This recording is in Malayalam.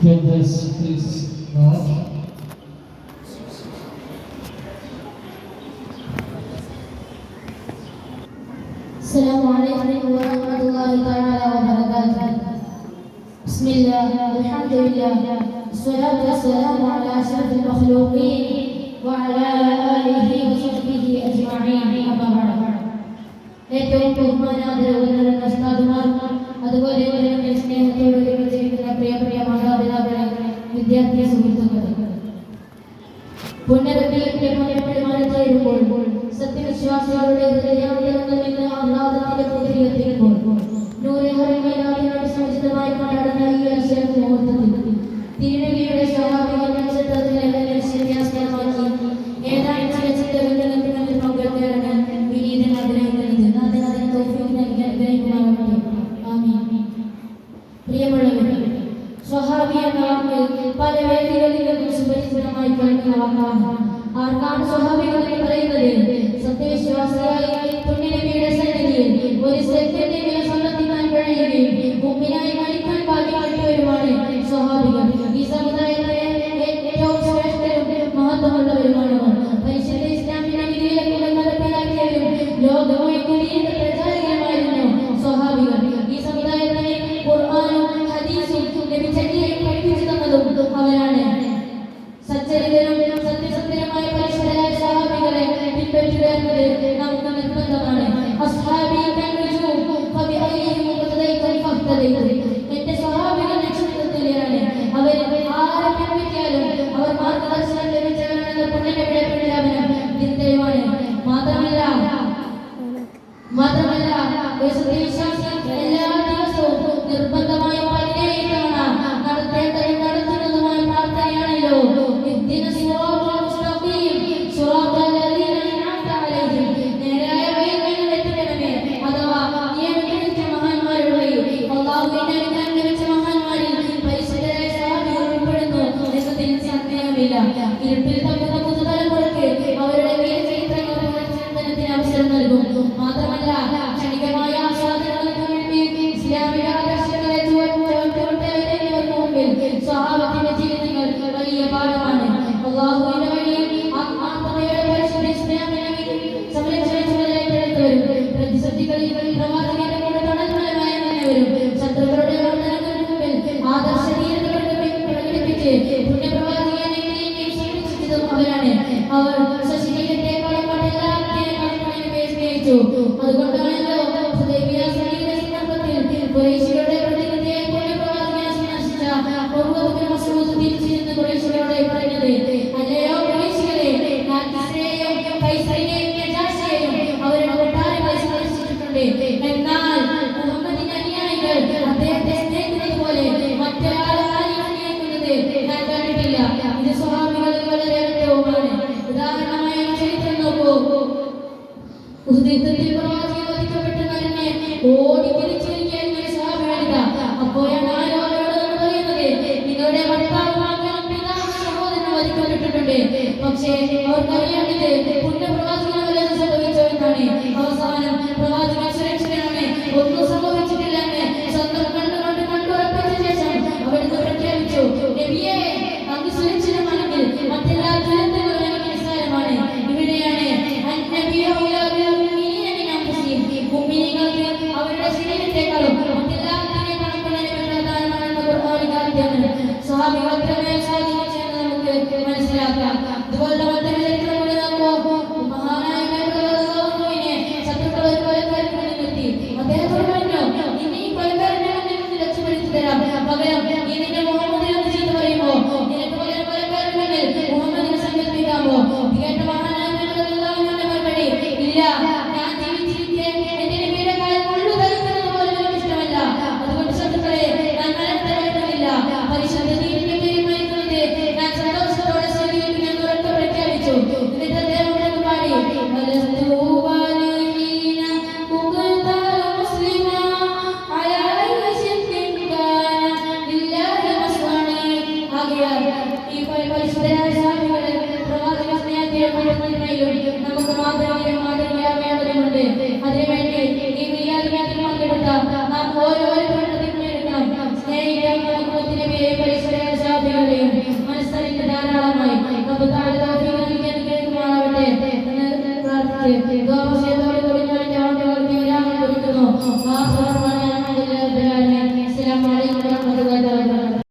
السلام عليكم ورحمة الله تعالى وبركاته. بسم الله والحمد لله. والصلاة والسلام على أشرف المخلوقين وعلى آله وصحبه أجمعين. أما بعد. ഏറ്റവും ബഹുമാനാദരവുള്ള പുനരത്തിലേക്ക് തീരുമ്പോൾ സത്യവിശ്വാസികളുടെ ഹൃദയാന്തരങ്ങളിൽ ആഹ്ലാദത്തിന്റെ പുതിരിയെത്തിയപ്പോൾ നൂറെ ഹറിമയിലായി സംചിതമായി നടന്ന ഈ ആർക്കാണ് സ്വാഭാവികമായി പറയുന്നത്? സത്യവിശ്വാസിയായി പുണ്യനബിയുടെ സന്നിധിയിൽ ഒരു സത്യത്തെ വില സമ്മതിക്കാൻ കഴിയുകയും മുമ്പിനായി മരിക്കാൻ ഭാഗ്യം കിട്ടിയവരുമാണ് സ്വാഭാവികം. മാത്രമല്ല യേശുദേശം എല്ലാ ദിവസവും നിർബന്ധമായ പരിചയമാണ് നടത്തേണ്ടത് നടത്തുന്നതുമായ പ്രാർത്ഥനയാണല്ലോ. നിത്യന നേരായ വഴികളിൽ എത്തിക്കണമേ അഥവാ നിയമിച്ച മഹാന്മാരുടെ വഴി അള്ളാഹുവിന്റെ അനുഗ്രഹിച്ച മഹാന്മാരിൽ പരിശുദ്ധരായ സഹാബികൾ ഉൾപ്പെടുന്നു. എന്ന് തിരിച്ചറിയാമില്ല ഇരുപ്പിൽ que ഓടി തിരിച്ചിരിക്കാൻ അപ്പോഴാണ് ആ രോഗികളോട് പറയുന്നത് നിങ്ങളുടെ ഭർത്താവ് മാത്രം പിതാവ് സഹോദരൻ വധിക്കപ്പെട്ടിട്ടുണ്ട് പക്ഷേ അവർക്കറിയാണിത് പുണ്യ വിദ്യയെക്കാളും മറ്റെല്ലാ സ്വാമികൾ സ്വാധീനം ചെയ്യുന്നത് നമുക്ക് മനസ്സിലാക്കാം. അതുപോലെ തന്നെ നിലവിലും നമുക്ക് മാതാവിനെ